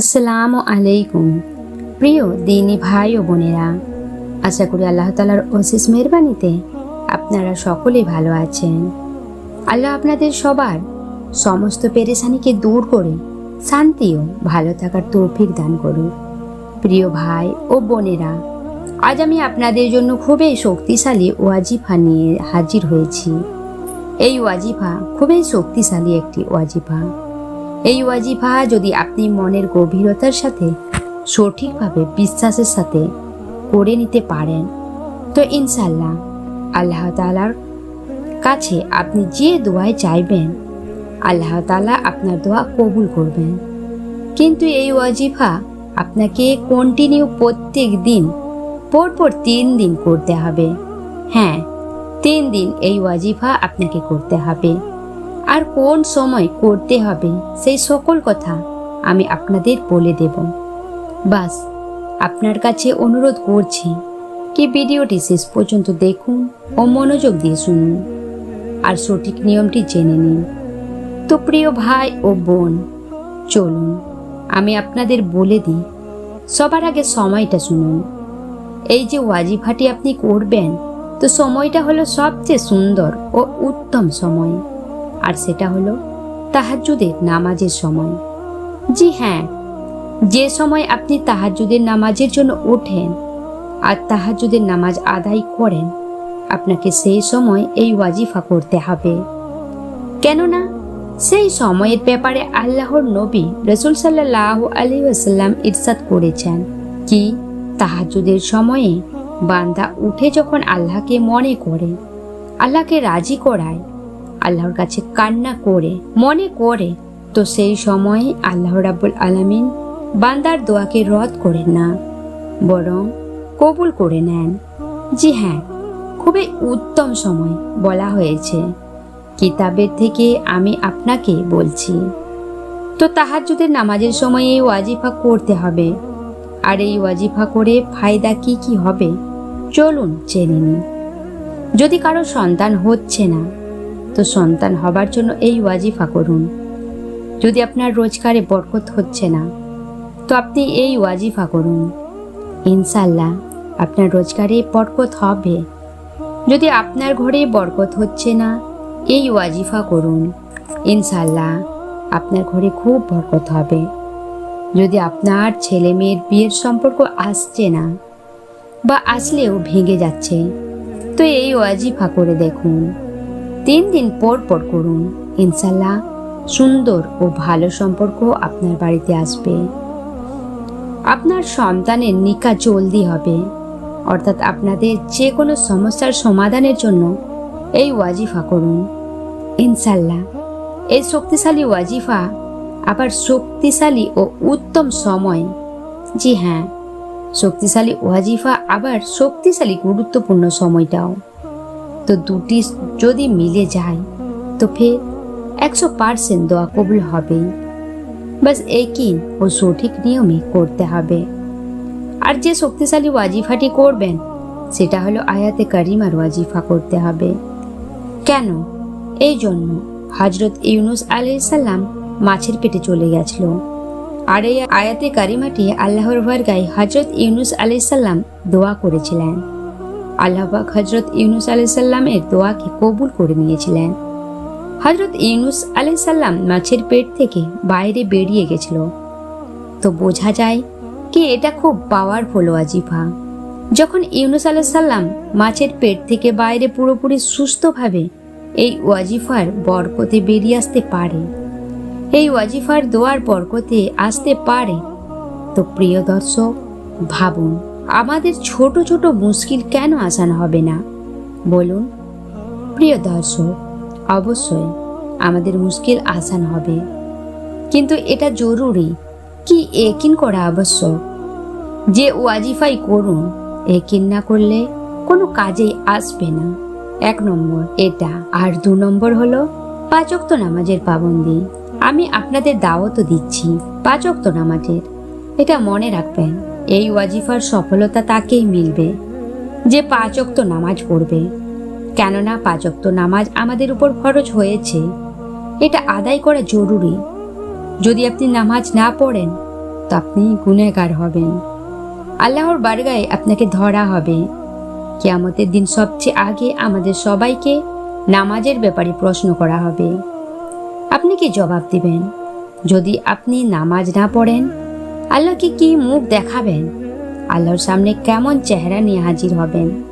আসসালামু আলাইকুম। প্রিয় দিনী ভাই ও বোনেরা, আশা করি আল্লাহ তালার অশেষ মেহরবানিতে আপনারা সকলেই ভালো আছেন। আল্লাহ আপনাদের সবার সমস্ত পেরেশানিকে দূর করে শান্তি ও ভালো থাকার তৌফিক দান করুন প্রিয় ভাই ও বোনেরা, আজ আমি আপনাদের জন্য খুবই শক্তিশালী ওয়াজিফা নিয়ে হাজির হয়েছি। এই ওয়াজিফা খুবই শক্তিশালী একটি ওয়াজিফা। এই ওয়াজিফা যদি আপনি মনের গভীরতার সাথে, সঠিকভাবে বিশ্বাসের সাথে করে নিতে পারেন, তো ইনশাল্লাহ আল্লাহ তালার কাছে আপনি যে দোয়ায় চাইবেন, আল্লাহ তালা আপনার দোয়া কবুল করবেন। কিন্তু এই ওয়াজিফা আপনাকে কন্টিনিউ প্রত্যেক দিন, পরপর তিন দিন করতে হবে। হ্যাঁ তিন দিন এই ওয়াজিফা আপনাকে করতে হবে। আর কোন সময় করতে হবে সেই সকল কথা আমি আপনাদের বলে দেব। বাস, আপনার কাছে অনুরোধ করছি কি ভিডিওটি শেষ পর্যন্ত দেখুন ও মনোযোগ দিয়ে শুনুন। আর সঠিক নিয়মটি জেনে নিন। তো প্রিয় ভাই ও বোন, চলুন, আমি আপনাদের বলে দিই, সবার আগে সময়টা শুনুন। এই যে ওয়াজিফাটি আপনি করবেন, তো সময়টা হলো সবচেয়ে সুন্দর ও উত্তম সময়। আর সেটা হলো তাহাজ্জুদের নামাজের সময়। জি হ্যাঁ যে সময় আপনি তাহাজ্জুদের নামাজের জন্য ওঠেন আর তাহাজ্জুদের নামাজ আদায় করেন, আপনাকে সেই সময় এই ওয়াজিফা করতে হবে। কেননা সেই সময়ের ব্যাপারে আল্লাহর নবী রসুল সাল্লাহ আলী আসাল্লাম ইরশাদ করেছেন কি তাহাজুদের সময়ে বান্দা উঠে যখন আল্লাহকে মনে করে, আল্লাহকে রাজি করায় আল্লাহর কাছে কান্না করে, মনে করে। তো সেই সময়ে আল্লাহ রাব্বুল আলামিন বান্দার দোয়াকে রদ করেন না, বরং কবুল করে নেন। জি হ্যাঁ খুবই উত্তম সময় বলা হয়েছে। কিতাবের থেকে আমি আপনাকে বলছি, তো তাহাজ্জুদের নামাজের সময় এই ওয়াজিফা করতে হবে। আর এই ওয়াজিফা করে ফায়দা কি কি হবে? চলুন জেনে নিন যদি কারও সন্তান হচ্ছে না তো সন্তান হবার জন্য এই ওয়াজিফা করুন। যদি আপনার রোজগারে বরকত হচ্ছে না, তো আপনি এই ওয়াজিফা করুন। ইনশাল্লাহ আপনার রোজগারে বরকত হবে। যদি আপনার ঘরে বরকত হচ্ছে না, এই ওয়াজিফা করুন। ইনশাল্লাহ আপনার ঘরে খুব বরকত হবে। যদি আপনার ছেলে মেয়ের বিয়ের সম্পর্ক আসছে না বা আসলেও ভেঙে যাচ্ছে, তো এই ওয়াজিফা করে দেখুন। তিন দিন পর পর করুন। ইনশাল্লাহ সুন্দর ও ভালো সম্পর্ক আপনার বাড়িতে আসবে। আপনার সন্তানের নিকা জলদি হবে। অর্থাৎ আপনাদের যে কোনো সমস্যার সমাধানের জন্য এই ওয়াজিফা করুন। ইনশাল্লাহ এই শক্তিশালী ওয়াজিফা আবার শক্তিশালী ও উত্তম সময়। জি হ্যাঁ শক্তিশালী ওয়াজিফা আবার শক্তিশালী গুরুত্বপূর্ণ সময়টাও। তো দুটি যদি মিলে যায়, তো ফের একশো পার্সেন্ট দোয়া কবুল হবেই। বাস একই ও সঠিক নিয়মে করতে হবে। আর যে শক্তিশালী ওয়াজিফাটি করবেন, সেটা হলো আয়াতে কারিমার ওয়াজিফা করতে হবে। কেন? এই জন্য হজরত ইউনুস আলি সাল্লাম মাছের পেটে চলে গেছিল। আর এই আয়াতে কারিমাটি আল্লাহর ভার গায়ে হজরত ইউনুস আলি সাল্লাম দোয়া করেছিলেন। আল্লাহবাক হজরত ইউনুস আলাইসাল্লামের দোয়াকে কবুল করে নিয়েছিলেন। হজরত ইউনুস আলাইসাল্লাম মাছের পেট থেকে বাইরে বেরিয়ে গেছিল। তো বোঝা যায় কি এটা খুব পাওয়ারফুল ওয়াজিফা। যখন ইউনুস আলাইসাল্লাম মাছের পেট থেকে বাইরে পুরোপুরি সুস্থভাবে এই ওয়াজিফার বরকতে বেরিয়ে আসতে পারে, এই ওয়াজিফার দোয়ার বরকতে আসতে পারে, তো প্রিয় দর্শক, ভাবুন। আমাদের ছোট ছোট মুশকিল কেন আসান হবে না? বলুন। প্রিয় দর্শক, অবশ্যই আমাদের মুশকিল আসান হবে। কিন্তু এটা জরুরি, কি একিন করা আবশ্যক? যে ওয়াজিফাই করুন, একিন না করলে কোনো কাজেই আসবে না। এক নম্বর এটা। আর দু নম্বর হলো, পাঁচক্ত নামাজের পাবন্দি। আমি আপনাদের দাওয়াতও দিচ্ছি, পাঁচক্ত নামাজের। এটা মনে রাখবেন। এই ওয়াজিফার সফলতা তাকেই মিলবে যে পাঁচক্ত নামাজ পড়বে। কেননা পাঁচক্ত নামাজ আমাদের উপর খরচ হয়েছে। এটা আদায় করা জরুরি। যদি আপনি নামাজ না পড়েন, তো আপনি গুনেগার হবেন। আল্লাহর বারগায় আপনাকে ধরা হবে। কিয়ামতের দিন সবচেয়ে আগে আমাদের সবাইকে নামাজের ব্যাপারে প্রশ্ন করা হবে। আপনি কি জবাব দিবেন? যদি আপনি নামাজ না পড়েন আল্লাহকে কি মুখ দেখাবেন? আল্লাহর সামনে কেমন চেহারা নিয়ে হাজির হবেন?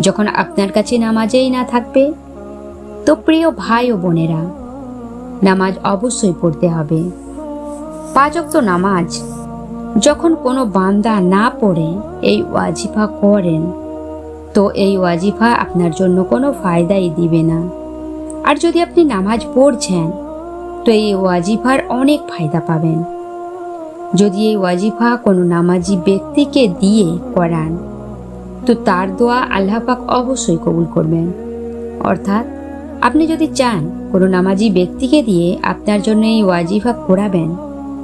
যখন আপনার কাছে নামাজেই না থাকবে? তো প্রিয় ভাই ও বোনেরা, নামাজ অবশ্যই পড়তে হবে। পাঁচক্ত নামাজ, যখন কোনো বান্দা না পড়ে, এই ওয়াজিফা করেন। তো এই ওয়াজিফা আপনার জন্য কোনো ফায়দাই দিবে না। আর যদি আপনি নামাজ পড়ছেন, তো এই ওয়াজিফার অনেক ফায়দা পাবেন। যদি এই ওয়াজিফা কোনো নামাজি ব্যক্তিকে দিয়ে করান তো তার দোয়া আল্লাহ পাক অবশ্যই কবুল করবেন। অর্থাৎ আপনি যদি চান কোনো নামাজি ব্যক্তিকে দিয়ে আপনার জন্য এই ওয়াজিফা করাবেন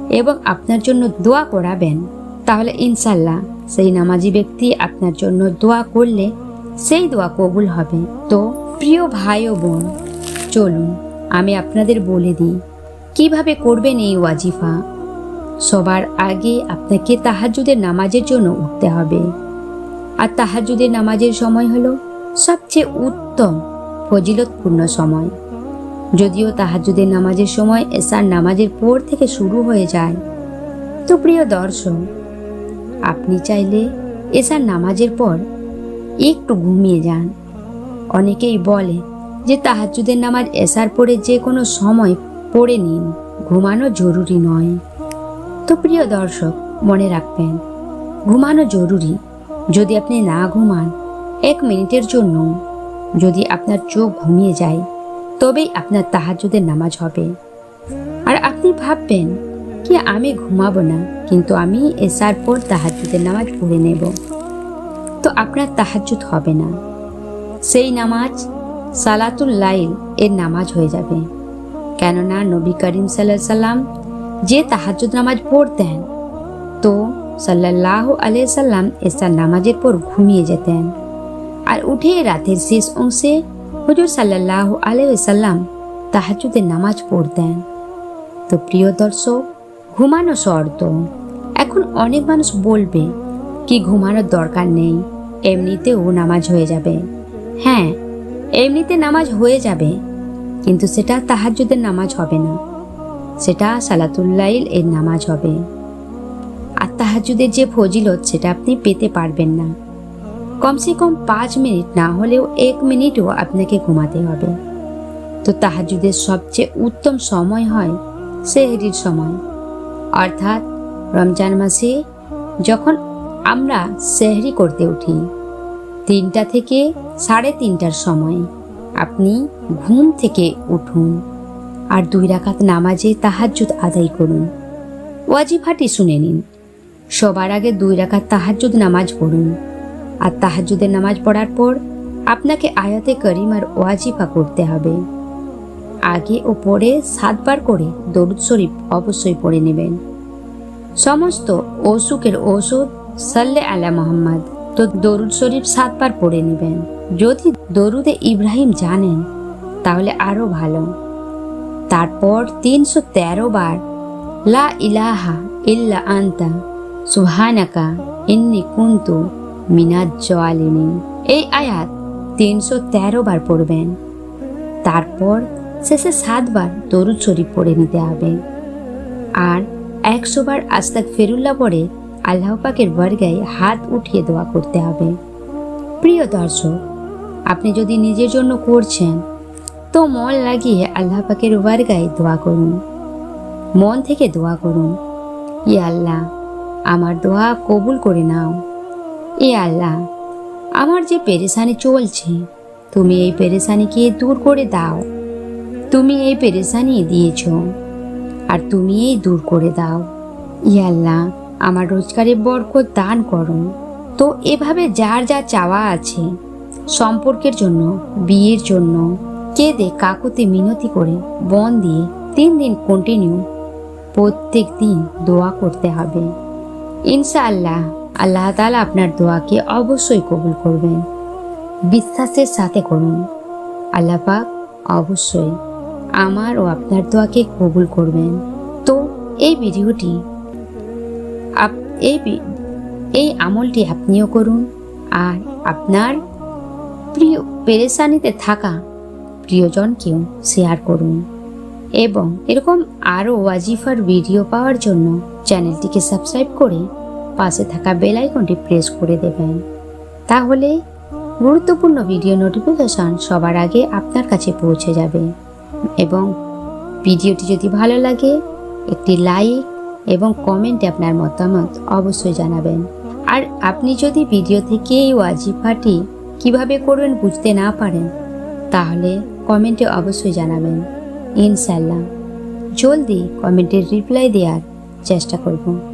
এবং আপনার জন্য দোয়া করাবেন তাহলে ইনশাল্লাহ সেই নামাজি ব্যক্তি আপনার জন্য দোয়া করলে সেই দোয়া কবুল হবে। তো প্রিয় ভাই ও বোন, চলুন আমি আপনাদের বলে দিই, কীভাবে করবেন এই ওয়াজিফা? সবার আগে আপনাকে তাহাজুদের নামাজের জন্য উঠতে হবে। আর তাহাজুদের নামাজের সময় হলো সবচেয়ে উত্তম, ফজিলতপূর্ণ সময়। যদিও তাহাজুদের নামাজের সময় এসার নামাজের পর থেকে শুরু হয়ে যায়। তো প্রিয় দর্শক, আপনি চাইলে এসার নামাজের পর একটু ঘুমিয়ে যান। অনেকেই বলে যে তাহাজুদের নামাজ এসার পরে যে কোনো সময় পড়ে নিন, ঘুমানো জরুরি নয়। তো প্রিয় দর্শক, মনে রাখবেন, ঘুমানো জরুরি। যদি আপনি না ঘুমান, এক মিনিটের জন্য। যদি আপনার চোখ ঘুমিয়ে যায়, তবেই আপনার তাহাজুদের নামাজ হবে। আর আপনি ভাববেন, কি আমি ঘুমাবো না, কিন্তু আমি এসার পর তাহাজুদের নামাজ পড়ে নেব। তো আপনার তাহাজুদ হবে না। সেই নামাজ, সালাতুল লাইল, এর নামাজ হয়ে যাবে। কেননা নবী করিম সাল্লাহ সাল্লাম যে তাহাজুদ নামাজ পড়তেন তো সাল্লাহ সাল্লাম এসার নামাজের পর ঘুমিয়ে যেতেন। আর উঠে রাতের শেষ অংশে হুজুর সাল্লাহ আলাইসাল্লাম তাহাজুদের নামাজ পড়তেন। তো প্রিয় দর্শক, ঘুমানো শর্ত। এখন অনেক মানুষ বলবে, কি ঘুমানোর দরকার নেই? এমনিতেও নামাজ হয়ে যাবে। হ্যাঁ এমনিতে নামাজ হয়ে যাবে, কিন্তু সেটা তাহাজুদের নামাজ হবে না। সেটা সালাতুল্লাইল এর নামাজ হবে। আর তাহাজুদের যে ফজিলত সেটা আপনি পেতে পারবেন না। কমসে কম পাঁচ মিনিট না হলেও এক মিনিটও আপনাকে ঘুমাতে হবে। তো তাহাজুদের সবচেয়ে উত্তম সময় হয় সেহরির সময়। অর্থাৎ রমজান মাসে যখন আমরা সেহরি করতে উঠি, তিনটা থেকে সাড়ে তিনটার সময় আপনি ঘুম থেকে উঠুন। আর দুই রাকাত নামাজে তাহাজ্জুদ আদায় করুন। ওয়াজিফাটি শুনে নিন। সবার আগে দুই রাকাত তাহাজ্জুদ নামাজ পড়ুন। আর তাহাজুদের নামাজ পড়ার পর আপনাকে আয়াতে করিমার ওয়াজিফা করতে হবে। আগে ও পরে সাতবার করে দরুদ শরীফ অবশ্যই পড়ে নেবেন। সমস্ত অসুখের ওষুধ সাল্লে আলা মোহাম্মদ। তো দরুদ শরীফ সাতবার পড়ে নেবেন। যদি দরুদে ইব্রাহিম জানেন, তাহলে আরও ভালো। তারপর তিনশো তেরো বার, লা ইলাহা ইল্লা আন্তা সুহানাকা ইন্নি কুন্তু মিনাজ জোয়ালিনী এই আয়াত তিনশো তেরো বার পড়বেন। তারপর শেষে সাতবার দরুদ শরীফ পড়ে নিতে হবে। আর একশো বার আস্তাক ফেরুল্লাহ পড়ে আল্লাহ পাকের বর্গায় হাত উঠিয়ে দোয়া করতে হবে। প্রিয় দর্শক, আপনি যদি নিজের জন্য করছেন তো মন লাগিয়ে আল্লাহ পাকের বর্গায় দোয়া করুন। মন থেকে দোয়া করুন। ই আল্লাহ, আমার দোয়া কবুল করে নাও। এ আল্লাহ, আমার যে পেরেশানি চলছে, তুমি এই পেরেশানিকে দূর করে দাও। তুমি এই পেরেশানি দিয়েছ, আর তুমি এই দূর করে দাও। ই আল্লাহ, আমার রোজগারে বরকত দান করো তো এভাবে যার যা চাওয়া আছে, সম্পর্কের জন্য, বিয়ের জন্য কেঁদে কাকুতে মিনতি করে বন দিয়ে তিন দিন কন্টিনিউ প্রত্যেক দিন দোয়া করতে হবে। ইনশাআল্লাহ আল্লাহ তালা আপনার দোয়াকে অবশ্যই কবুল করবেন। বিশ্বাসের সাথে করুন। আল্লাহ পাক অবশ্যই আমার ও আপনার দোয়াকে কবুল করবেন। তো এই ভিডিওটি আপ, এই এই আমলটি আপনিও করুন। আর আপনার প্রিয় পেরেশানিতে থাকা প্রিয়জনকেও শেয়ার করুন। এবং এরকম আরও ওয়াজিফার ভিডিও পাওয়ার জন্য চ্যানেলটিকে সাবস্ক্রাইব করে পাশে থাকা বেল আইকনটি প্রেস করে দেবেন। তাহলে গুরুত্বপূর্ণ ভিডিও নোটিফিকেশন সবার আগে আপনার কাছে পৌঁছে যাবে। এবং ভিডিওটি যদি ভালো লাগে, একটি লাইক এবং কমেন্টে আপনার মতামত অবশ্যই জানাবেন। আর আপনি যদি ভিডিও থেকে এই ওয়াজিফাটি কীভাবে করবেন বুঝতে না পারেন, তাহলে কমেন্টে অবশ্যই জানাবেন। ইনশাল্লাহ জলদি কমেন্টের রিপ্লাই দেওয়ার চেষ্টা করব।